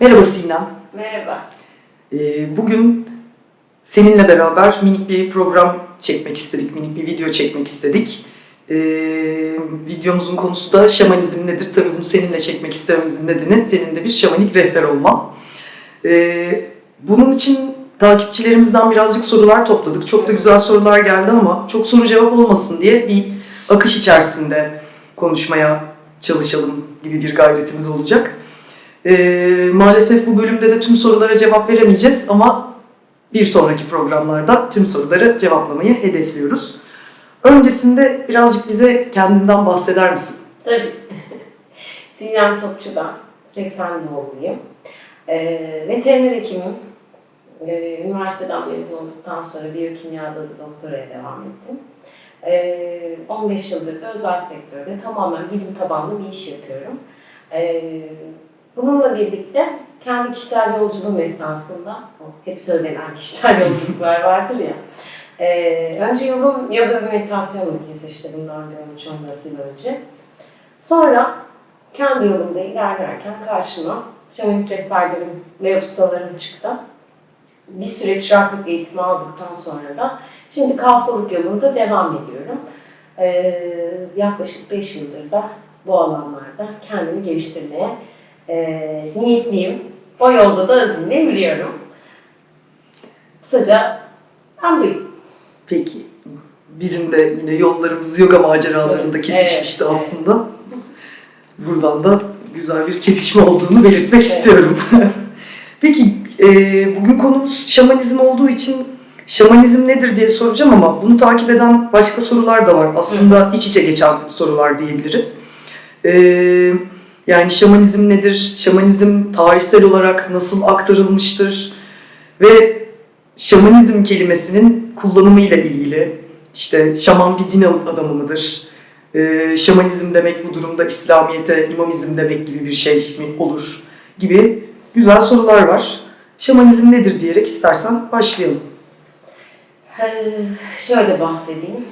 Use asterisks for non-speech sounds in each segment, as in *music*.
Merhaba Sinem. Merhaba. Ee, bugün seninle beraber minik bir program çekmek istedik, minik bir video çekmek istedik. Ee, videomuzun konusu da şamanizm nedir? Tabii bunu seninle çekmek istememizin nedeni senin de bir şamanik rehber olman. Ee, bunun için takipçilerimizden birazcık sorular topladık. Çok da güzel sorular geldi ama çok soru cevap olmasın diye bir akış içerisinde konuşmaya çalışalım gibi bir gayretimiz olacak. Ee, maalesef bu bölümde de tüm sorulara cevap veremeyeceğiz ama bir sonraki programlarda tüm soruları cevaplamayı hedefliyoruz. Öncesinde birazcık bize kendinden bahseder misin? Tabii. *laughs* Sinem Topçu ben. 80 doğumluyum. Ee, veteriner hekimim. Ee, üniversiteden mezun olduktan sonra biyokimyada da doktoraya devam ettim. Ee, 15 yıldır da özel sektörde tamamen bilim tabanlı bir iş yapıyorum. Ee, bununla birlikte kendi kişisel yolculuğum esnasında, hep söylenen kişisel *laughs* yolculuklar vardır ya, Ee, önce yolum yoga ve meditasyonla kesişti bundan bir 13-14 yıl önce. Sonra kendi yolumda ilerlerken karşıma şamanik rehberlerim ve ustalarım çıktı. Bir süre çıraklık eğitimi aldıktan sonra da şimdi kalfalık yolunda devam ediyorum. Ee, yaklaşık 5 yıldır da bu alanlarda kendimi geliştirmeye e, niyetliyim. O yolda da azimle yürüyorum. Kısaca ben buyum. Peki bizim de yine yollarımız yoga maceralarında kesişmişti Evet, evet. aslında. Buradan da güzel bir kesişme olduğunu belirtmek Evet. istiyorum. *laughs* Peki e, bugün konumuz şamanizm olduğu için şamanizm nedir diye soracağım ama bunu takip eden başka sorular da var. Aslında iç içe geçen sorular diyebiliriz. E, yani şamanizm nedir? Şamanizm tarihsel olarak nasıl aktarılmıştır? Ve şamanizm kelimesinin kullanımıyla ilgili işte şaman bir din adamı mıdır? Ee, şamanizm demek bu durumda İslamiyet'e imamizm demek gibi bir şey mi olur gibi güzel sorular var. Şamanizm nedir diyerek istersen başlayalım. Ee, şöyle bahsedeyim.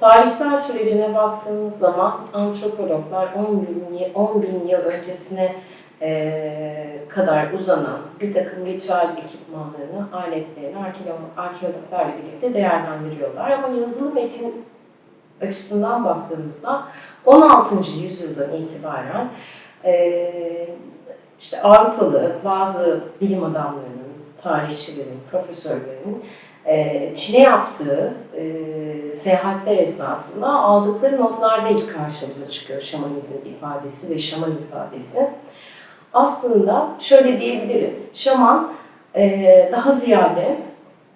Tarihsel sürecine baktığımız zaman antropologlar 10 bin, yıl- 10 bin yıl öncesine e, kadar uzanan bir takım ritüel ekipmanlarını, aletlerini arkeolog, arkeologlarla birlikte değerlendiriyorlar. Ama yazılı metin açısından baktığımızda 16. yüzyıldan itibaren e, işte Avrupalı bazı bilim adamlarının, tarihçilerin, profesörlerin e, Çin'e yaptığı e, seyahatler esnasında aldıkları notlarda ilk karşımıza çıkıyor şamanizm ifadesi ve şaman ifadesi. Aslında şöyle diyebiliriz, şaman e, daha ziyade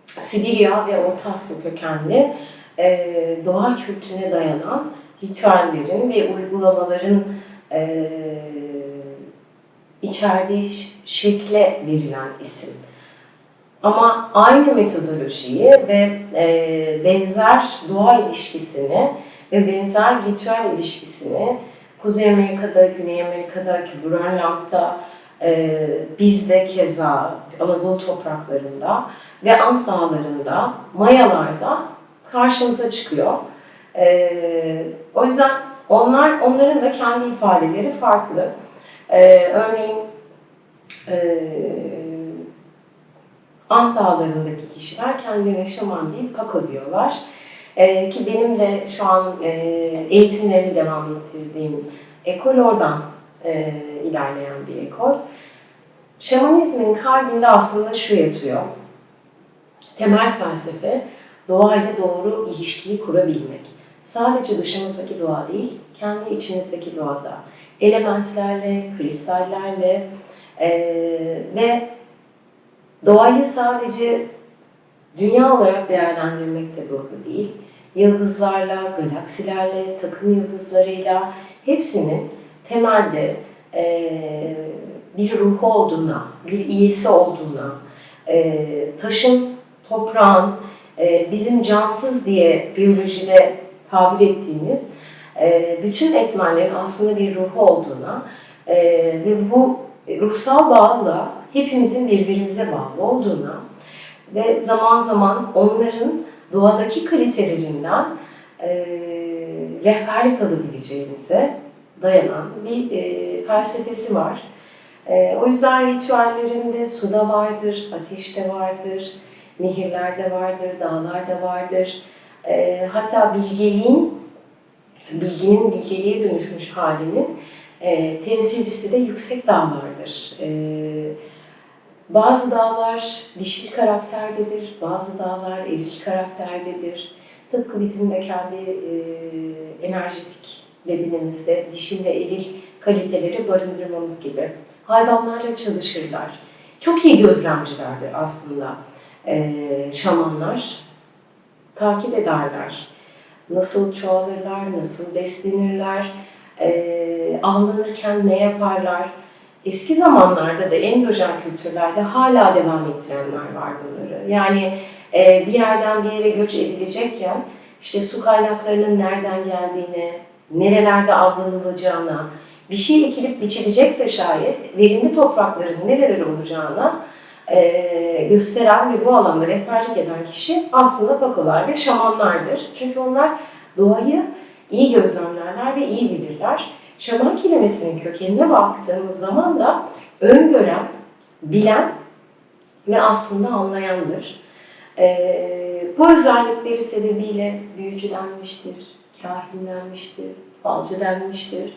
Sibirya ve Orta Asya kökenli e, doğa kültüne dayanan ritüellerin ve uygulamaların e, içerdiği şekle verilen isim. Ama aynı metodolojiyi ve e, benzer doğa ilişkisini ve benzer ritüel ilişkisini Kuzey Amerika'da, Güney Amerika'da, Grönland'da, e, bizde keza Anadolu topraklarında ve Ant Dağları'nda, Mayalar'da karşımıza çıkıyor. E, o yüzden onlar onların da kendi ifadeleri farklı. E, örneğin e, Ant Dağları'ndaki kişiler kendilerine şaman değil, pako diyorlar. Ee, ki benim de şu an e, eğitimlerimi devam ettirdiğim ekol oradan e, ilerleyen bir ekol. Şamanizmin kalbinde aslında şu yatıyor. Temel felsefe doğayla doğru ilişkiyi kurabilmek. Sadece dışımızdaki doğa değil, kendi içimizdeki doğada. Elementlerle, kristallerle e, ve Doğayı sadece dünya olarak değerlendirmek de doğru değil. Yıldızlarla, galaksilerle, takım yıldızlarıyla hepsinin temelde eee, bir ruhu olduğuna, bir iyisi olduğuna, eee, taşın, toprağın, eee, bizim cansız diye biyolojide tabir ettiğimiz eee, bütün etmenlerin aslında bir ruhu olduğuna eee, ve bu ruhsal bağla hepimizin birbirimize bağlı olduğuna ve zaman zaman onların doğadaki kalitelerinden eee rehberlik alabileceğimize dayanan bir e, felsefesi var. E, o yüzden ritüellerinde suda vardır, ateşte vardır, nehirlerde vardır, dağlarda vardır. E, hatta bilgeliğin, bilginin bilgeliğe dönüşmüş halinin e, temsilcisi de yüksek dağlardır. E, bazı dağlar dişil karakterdedir, bazı dağlar eril karakterdedir. Tıpkı bizim de kendi e, enerjetik bedenimizde dişil ve eril kaliteleri barındırmamız gibi. Hayvanlarla çalışırlar. Çok iyi gözlemcilerdir aslında e, şamanlar. Takip ederler. Nasıl çoğalırlar, nasıl beslenirler, e, avlanırken ne yaparlar. Eski zamanlarda da endojen kültürlerde hala devam ettirenler var bunları. Yani e, bir yerden bir yere göç edilecekken işte su kaynaklarının nereden geldiğine, nerelerde avlanılacağına, bir şey ekilip biçilecekse şayet verimli toprakların nereler olacağına e, gösteren ve bu alanda rehberlik eden kişi aslında pakolar ve şamanlardır. Çünkü onlar doğayı iyi gözlemlerler ve iyi bilirler. Şaman kelimesinin kökenine baktığımız zaman da öngören, bilen ve aslında anlayandır. Ee, bu özellikleri sebebiyle büyücü denmiştir, kahin denmiştir, falcı denmiştir.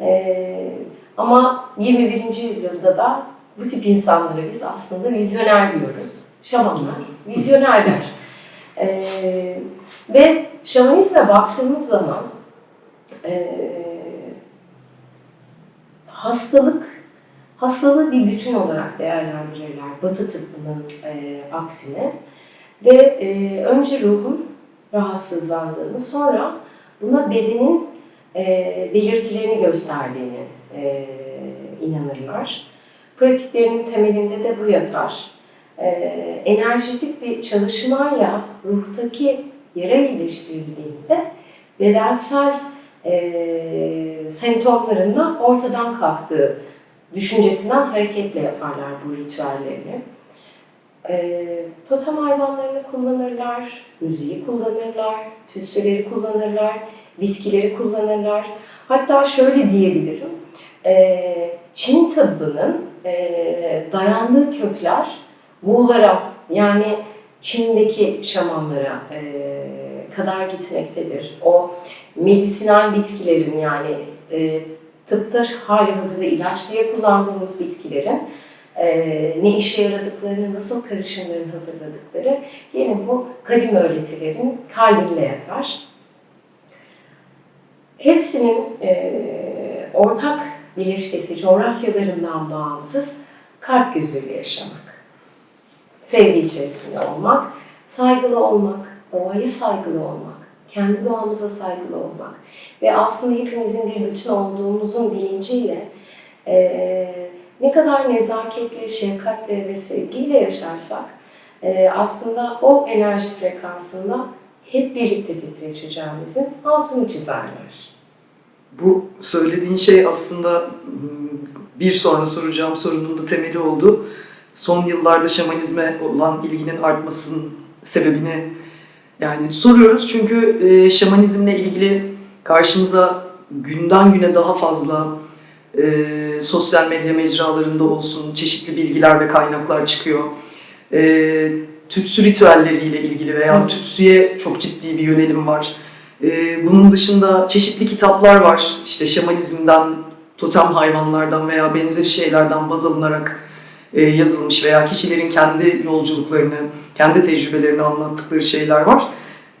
Ee, ama 21. yüzyılda da bu tip insanlara biz aslında vizyoner diyoruz. Şamanlar, vizyonerler. Ee, ve şamanizme baktığımız zaman e, hastalık, hastalığı bir bütün olarak değerlendirirler Batı tıbbının e, aksine. Ve e, önce ruhun rahatsızlandığını, sonra buna bedenin e, belirtilerini gösterdiğini e, inanırlar. Pratiklerinin temelinde de bu yatar. E, enerjetik bir çalışmayla ruhtaki yara iyileştirildiğinde bedensel e, semptomlarında ortadan kalktığı düşüncesinden hareketle yaparlar bu ritüellerini. E, totem hayvanlarını kullanırlar, müziği kullanırlar, tütsüleri kullanırlar, bitkileri kullanırlar. Hatta şöyle diyebilirim, e, Çin tıbbının e, dayandığı kökler Muğlara yani Çin'deki şamanlara e, kadar gitmektedir. O medisinal bitkilerin yani e, tıpta hali hazırda ilaç diye kullandığımız bitkilerin e, ne işe yaradıklarını, nasıl karışımların hazırladıkları yine bu kadim öğretilerin kalbinde yatar. Hepsinin e, ortak bileşkesi coğrafyalarından bağımsız kalp gözüyle yaşamak. Sevgi içerisinde olmak, saygılı olmak, doğaya saygılı olmak, kendi doğamıza saygılı olmak ve aslında hepimizin bir bütün olduğumuzun bilinciyle e, ne kadar nezaketle, şefkatle ve sevgiyle yaşarsak e, aslında o enerji frekansında hep birlikte titreşeceğimizin altını çizerler. Bu söylediğin şey aslında hmm, bir sonra soracağım sorunun da temeli oldu. Son yıllarda şamanizme olan ilginin artmasının sebebini yani soruyoruz çünkü e, şamanizmle ilgili karşımıza günden güne daha fazla e, sosyal medya mecralarında olsun çeşitli bilgiler ve kaynaklar çıkıyor. E, tütsü ritüelleriyle ilgili veya tütsüye çok ciddi bir yönelim var. E, bunun dışında çeşitli kitaplar var. İşte şamanizmden, totem hayvanlardan veya benzeri şeylerden baz alınarak e, yazılmış veya kişilerin kendi yolculuklarını, kendi tecrübelerini anlattıkları şeyler var.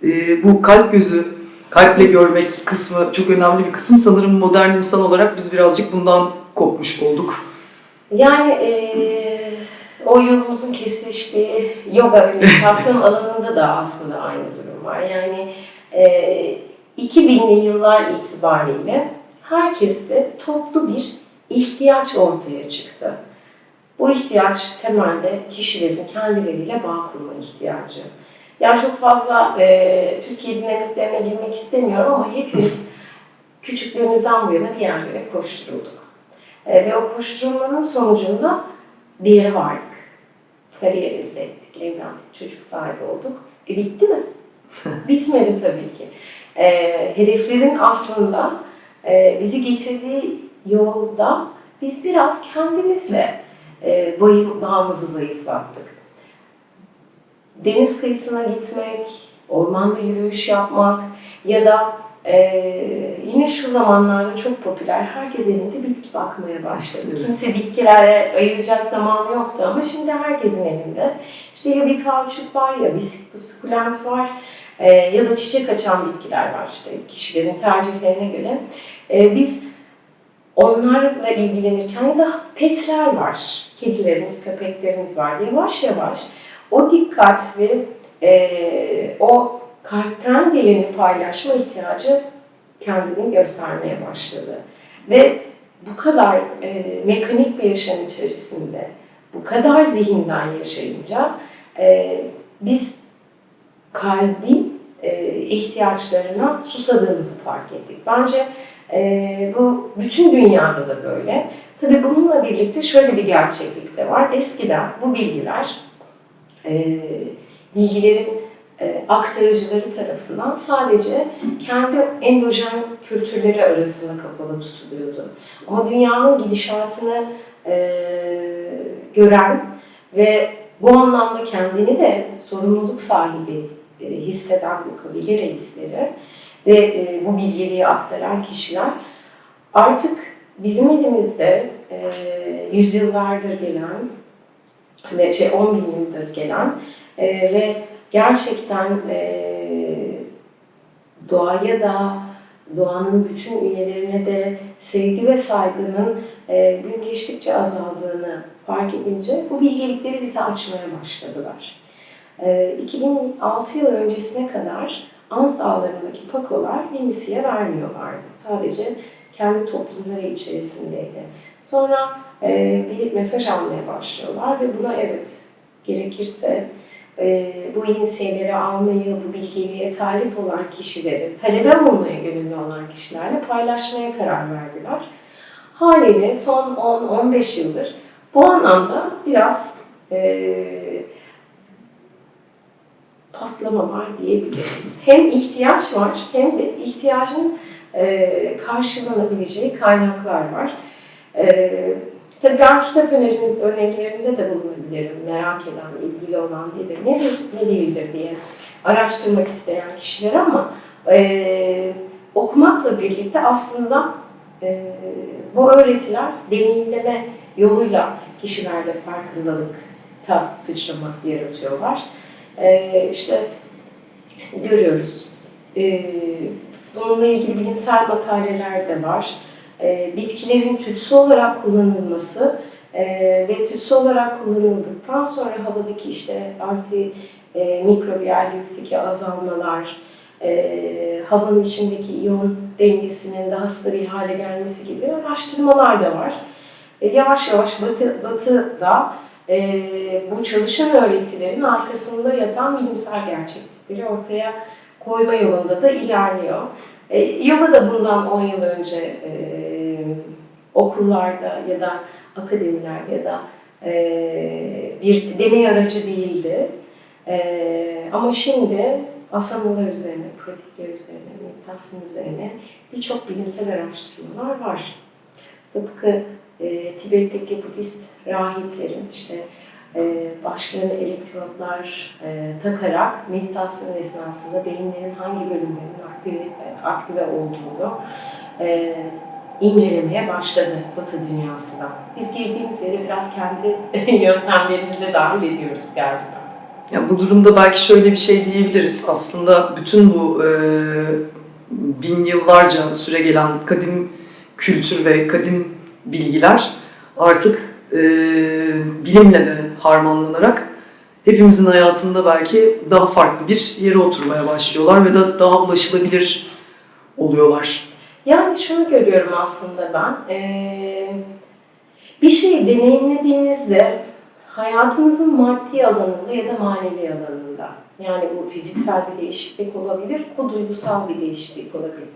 E, bu kalp gözü, kalple görmek kısmı çok önemli bir kısım. Sanırım modern insan olarak biz birazcık bundan kopmuş olduk. Yani eee, o yolumuzun kesiştiği yoga meditasyon *laughs* alanında da aslında aynı durum var. Yani eee 2000'li yıllar itibariyle herkeste toplu bir ihtiyaç ortaya çıktı. Bu ihtiyaç temelde kişilerin kendileriyle bağ kurma ihtiyacı. Yani çok fazla eee Türkiye dinamiklerine girmek istemiyorum ama hepimiz küçüklüğümüzden bu yana bir yerlere koşturulduk. E, ve o koşturmanın sonucunda bir yere vardık. Kariyer elde ettik, evlendik, çocuk sahibi olduk. E bitti mi? *laughs* Bitmedi tabii ki. E, hedeflerin aslında e, bizi getirdiği yolda biz biraz kendimizle e, bağımızı zayıflattık. Deniz kıyısına gitmek, ormanda yürüyüş yapmak ya da e, yine şu zamanlarda çok popüler, herkes elinde bitki bakmaya başladı. Evet. Kimse bitkilere ayıracak zamanı yoktu ama şimdi herkesin elinde. İşte ya bir kauçuk var ya bir sukulent var e, ya da çiçek açan bitkiler var işte kişilerin tercihlerine göre. E, biz onlarla ilgilenirken da petler var. Kedilerimiz, köpeklerimiz var. Yavaş yavaş o dikkat ve e, o kalpten geleni paylaşma ihtiyacı kendini göstermeye başladı. Ve bu kadar e, mekanik bir yaşam içerisinde, bu kadar zihinden yaşayınca e, biz kalbin e, ihtiyaçlarına susadığımızı fark ettik. Bence e, bu bütün dünyada da böyle. Tabii bununla birlikte şöyle bir gerçeklik de var. Eskiden bu bilgiler e, bilgilerin e, aktarıcıları tarafından sadece kendi endojen kültürleri arasında kapalı tutuluyordu. Ama dünyanın gidişatını e, gören ve bu anlamda kendini de sorumluluk sahibi e, hisseden bu kabile reisleri ve e, bu bilgeliği aktaran kişiler artık bizim elimizde e, yüzyıllardır gelen ve şey 10 bin yıldır gelen e, ve gerçekten e, doğaya da doğanın bütün üyelerine de sevgi ve saygının e, gün geçtikçe azaldığını fark edince bu bilgelikleri bize açmaya başladılar. E, 2006 yıl öncesine kadar Ant Dağları'ndaki pakolar yenisiye vermiyorlardı. Sadece kendi toplumları içerisindeydi. Sonra e, bir mesaj almaya başlıyorlar ve buna evet gerekirse e, bu inisiyeleri almayı, bu bilgeliğe talip olan kişileri, talebe olmaya gönüllü olan kişilerle paylaşmaya karar verdiler. Haliyle son 10-15 yıldır bu anlamda biraz e, patlama var diyebiliriz. Hem ihtiyaç var hem de ihtiyacın e, karşılanabileceği kaynaklar var. E, tabii ben kitap önerilerinde de bulunabilirim. Merak eden, ilgili olan nedir, nedir, ne değildir diye araştırmak isteyen kişiler ama e, okumakla birlikte aslında e, bu öğretiler deneyimleme yoluyla kişilerde farkındalıkta sıçramak yaratıyorlar. E, işte görüyoruz. E, bununla ilgili bilimsel makaleler de var. E, bitkilerin tütsü olarak kullanılması ve tütsü olarak kullanıldıktan sonra havadaki işte anti e, mikrobiyal yükteki azalmalar, e, havanın içindeki iyon dengesinin daha stabil hale gelmesi gibi araştırmalar da var. Yavaş yavaş batı, batıda e, bu çalışan öğretilerin arkasında yatan bilimsel gerçeklikleri ortaya koyma yolunda da ilerliyor. E, yoga da bundan 10 yıl önce e, okullarda ya da akademilerde ya da e, bir deney aracı değildi. E, ama şimdi asamalar üzerine, pratikler üzerine, meditasyon üzerine birçok bilimsel araştırmalar var. Tıpkı e, Tibet'teki Budist rahiplerin işte e, başlarına elektrotlar e, takarak meditasyon esnasında beyinlerin hangi bölümlerinin aktive, aktive olduğunu e, incelemeye başladı Batı dünyası da. Biz girdiğimiz yere biraz kendi *laughs* yöntemlerimizle dahil ediyoruz galiba. Ya bu durumda belki şöyle bir şey diyebiliriz. Aslında bütün bu e, bin yıllarca süre gelen kadim kültür ve kadim bilgiler artık e, bilimle de harmanlanarak hepimizin hayatında belki daha farklı bir yere oturmaya başlıyorlar ve de daha ulaşılabilir oluyorlar. Yani şunu görüyorum aslında ben. Ee, bir şeyi deneyimlediğinizde hayatınızın maddi alanında ya da manevi alanında yani bu fiziksel bir değişiklik olabilir, bu duygusal bir değişiklik olabilir.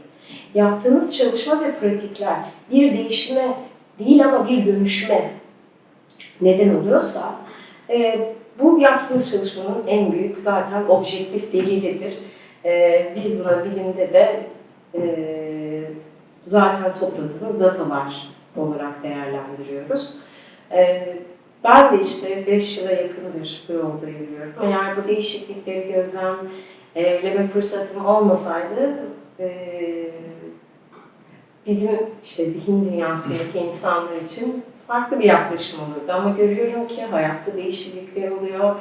Yaptığınız çalışma ve pratikler bir değişime değil ama bir dönüşme neden oluyorsa e, bu yaptığınız çalışmanın en büyük zaten objektif delilidir. E, biz buna bilimde de e, zaten topladığımız datalar olarak değerlendiriyoruz. Ee, ben de işte 5 yıla yakındır bu yolda yürüyorum. Eğer bu değişiklikleri gözlemleme fırsatım olmasaydı e, bizim işte zihin dünyasındaki insanlar için farklı bir yaklaşım olurdu. Ama görüyorum ki hayatta değişiklikler oluyor.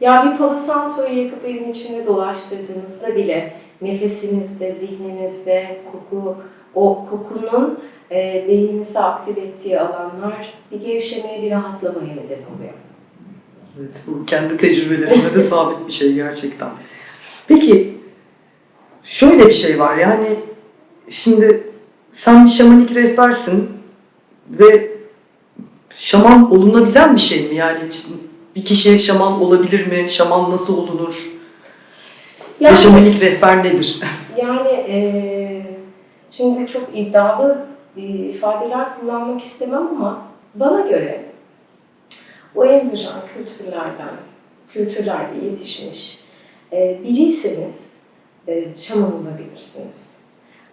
Ya bir Palo Santo'yu yakıp evin içinde dolaştırdığınızda bile nefesinizde, zihninizde koku, o kokunun e, beyninizi aktif ettiği alanlar bir gevşemeye, bir rahatlamaya neden oluyor. Evet, bu kendi tecrübelerimde de sabit bir şey gerçekten. Peki, şöyle bir şey var yani, şimdi sen bir şamanik rehbersin ve şaman olunabilen bir şey mi? Yani bir kişi şaman olabilir mi? Şaman nasıl olunur? Ve Yani, şamanik rehber nedir? *laughs* yani e, şimdi çok iddialı e, ifadeler kullanmak istemem ama bana göre o endojen kültürlerden, kültürlerde yetişmiş e, biriyseniz e, şaman olabilirsiniz.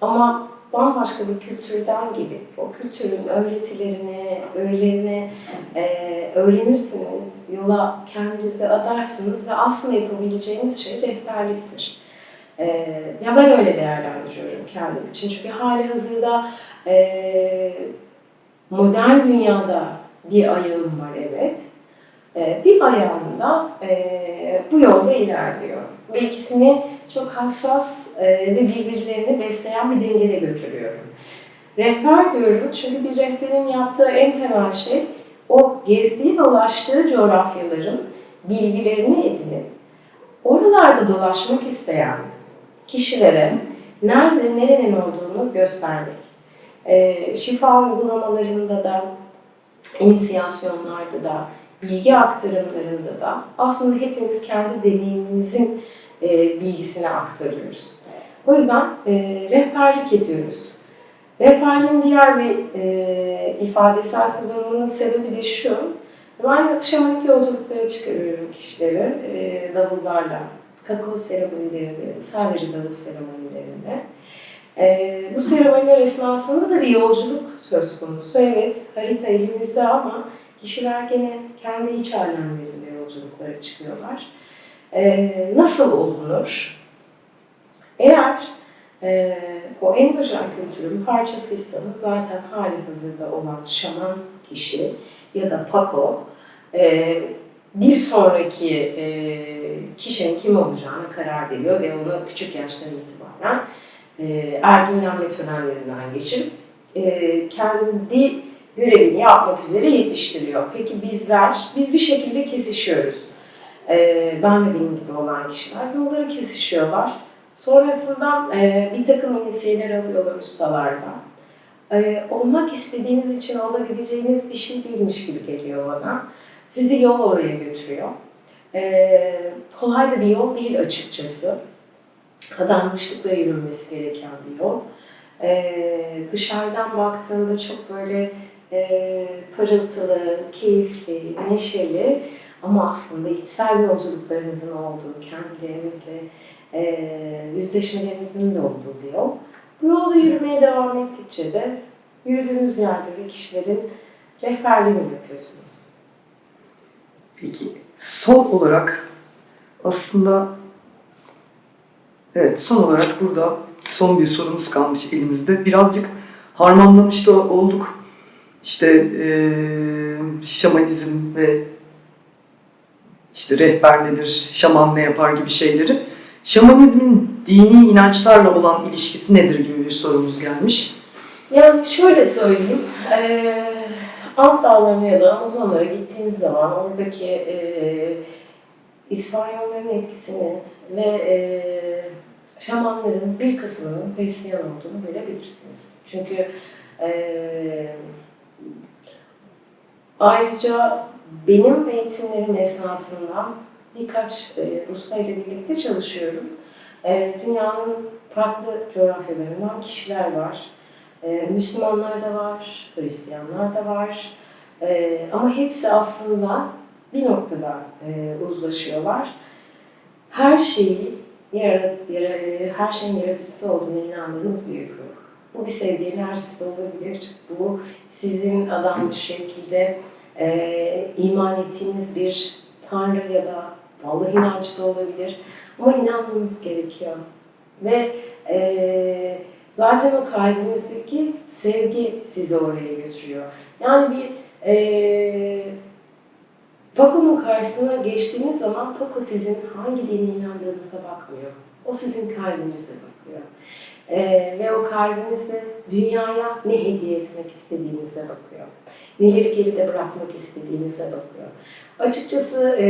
Ama bambaşka bir kültürden gelip o kültürün öğretilerini, öğelerini e, öğrenirsiniz, yola kendinizi adarsınız ve aslında yapabileceğiniz şey rehberliktir. E, ya ben öyle değerlendiriyorum kendim için. Çünkü hali hazırda e, modern dünyada bir ayağım var evet. E, bir ayağım da e, bu yolda ilerliyor. Ve ikisini çok hassas e, ve birbirlerini besleyen bir dengede götürüyorum. Rehber diyorum çünkü bir rehberin yaptığı en temel şey o gezdiği dolaştığı coğrafyaların bilgilerini edinip oralarda dolaşmak isteyen kişilere nerede nerenin olduğunu göstermek. E, şifa uygulamalarında da, inisiyasyonlarda da, bilgi aktarımlarında da aslında hepimiz kendi deneyimimizin e, bilgisini aktarıyoruz. O yüzden e, rehberlik ediyoruz. Rehberliğin diğer bir e, ifadesel kullanımının sebebi de şu. Ben şamanik yolculuklara çıkarıyorum kişileri e, davullarla, kakao seremonilerinde, sadece davul seremonilerinde. E, bu seremoniler esnasında da bir yolculuk söz konusu. Evet, harita elimizde ama kişiler gene kendi iç alemlerinde yolculuklara çıkıyorlar. Ee, nasıl olunur? Eğer e, o endojen kültürün parçasıysanız zaten hali hazırda olan şaman kişi ya da pako e, bir sonraki e, kişinin kim olacağına karar veriyor ve onu küçük yaştan itibaren e, erginlenme törenlerinden geçirip e, kendi görevini yapmak üzere yetiştiriyor. Peki bizler, biz bir şekilde kesişiyoruz. Ee, ben ve benim gibi olan kişiler yolları kesişiyorlar. Sonrasında e, bir takım inisiyeler alıyorlar ustalardan. E, olmak istediğiniz için olabileceğiniz bir şey değilmiş gibi geliyor bana. Sizi yol oraya götürüyor. E, kolay da bir yol değil açıkçası. Adanmışlıkla yürünmesi gereken bir yol. E, dışarıdan baktığında çok böyle e, parıltılı, keyifli, neşeli ama aslında içsel yolculuklarınızın olduğu, kendilerinizle e, yüzleşmelerinizin de olduğu bir yol. Bu yolda yürümeye devam ettikçe de yürüdüğünüz yerde kişilerin rehberliğini yapıyorsunuz. Peki, son olarak aslında evet son olarak burada son bir sorumuz kalmış elimizde. Birazcık harmanlamış da olduk. İşte eee şamanizm ve işte rehber nedir, şaman ne yapar gibi şeyleri. Şamanizmin dini inançlarla olan ilişkisi nedir gibi bir sorumuz gelmiş. Yani şöyle söyleyeyim, eee Ant Dağları'na ya da Amazonlara gittiğiniz zaman oradaki eee İspanyolların etkisini ve eee şamanların bir kısmının Hristiyan olduğunu görebilirsiniz. Çünkü eee ayrıca benim eğitimlerim esnasında birkaç e, usta ile birlikte çalışıyorum. E, dünyanın farklı coğrafyalarından kişiler var. E, Müslümanlar da var, Hristiyanlar da var. E, ama hepsi aslında bir noktada e, uzlaşıyorlar. Her şeyi yarat, yara- her şeyin yaratıcısı olduğuna inandığımız bir grup. Bu bir sevgi enerjisi de olabilir. Bu sizin adanmış şekilde e, iman ettiğiniz bir tanrı ya da Allah inancı da olabilir. Ama inanmanız gerekiyor. Ve e, zaten o kalbinizdeki sevgi sizi oraya götürüyor. Yani bir e, Paco'nun karşısına geçtiğiniz zaman Paco sizin hangi dine inandığınıza bakmıyor. O sizin kalbinize bakıyor. Ee, ve o kalbinizde dünyaya ne hediye etmek istediğinize bakıyor. Neleri geride bırakmak istediğinize bakıyor. Açıkçası e,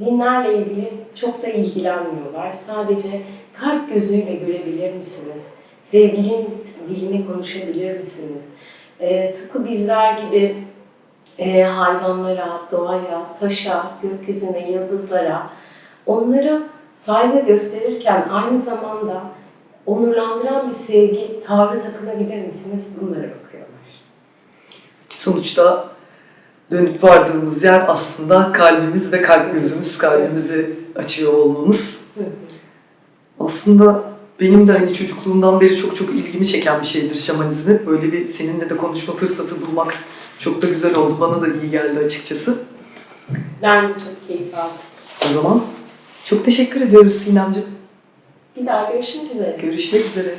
dinlerle ilgili çok da ilgilenmiyorlar. Sadece kalp gözüyle görebilir misiniz? Sevginin dilini konuşabilir misiniz? E, tıpkı bizler gibi e, hayvanlara, doğaya, taşa, gökyüzüne, yıldızlara onlara saygı gösterirken aynı zamanda onurlandıran bir sevgi tavrı takınabilir misiniz? Bakıyorlar. Sonuçta dönüp vardığımız yer aslında kalbimiz ve kalp gözümüz, kalbimizi açıyor olmamız. Aslında benim de hani çocukluğumdan beri çok çok ilgimi çeken bir şeydir şamanizmi. Böyle bir seninle de konuşma fırsatı bulmak çok da güzel oldu. Bana da iyi geldi açıkçası. Ben de çok keyif aldım. O zaman çok teşekkür ediyoruz Sinemciğim. Bir daha görüşmek üzere. Görüşmek üzere.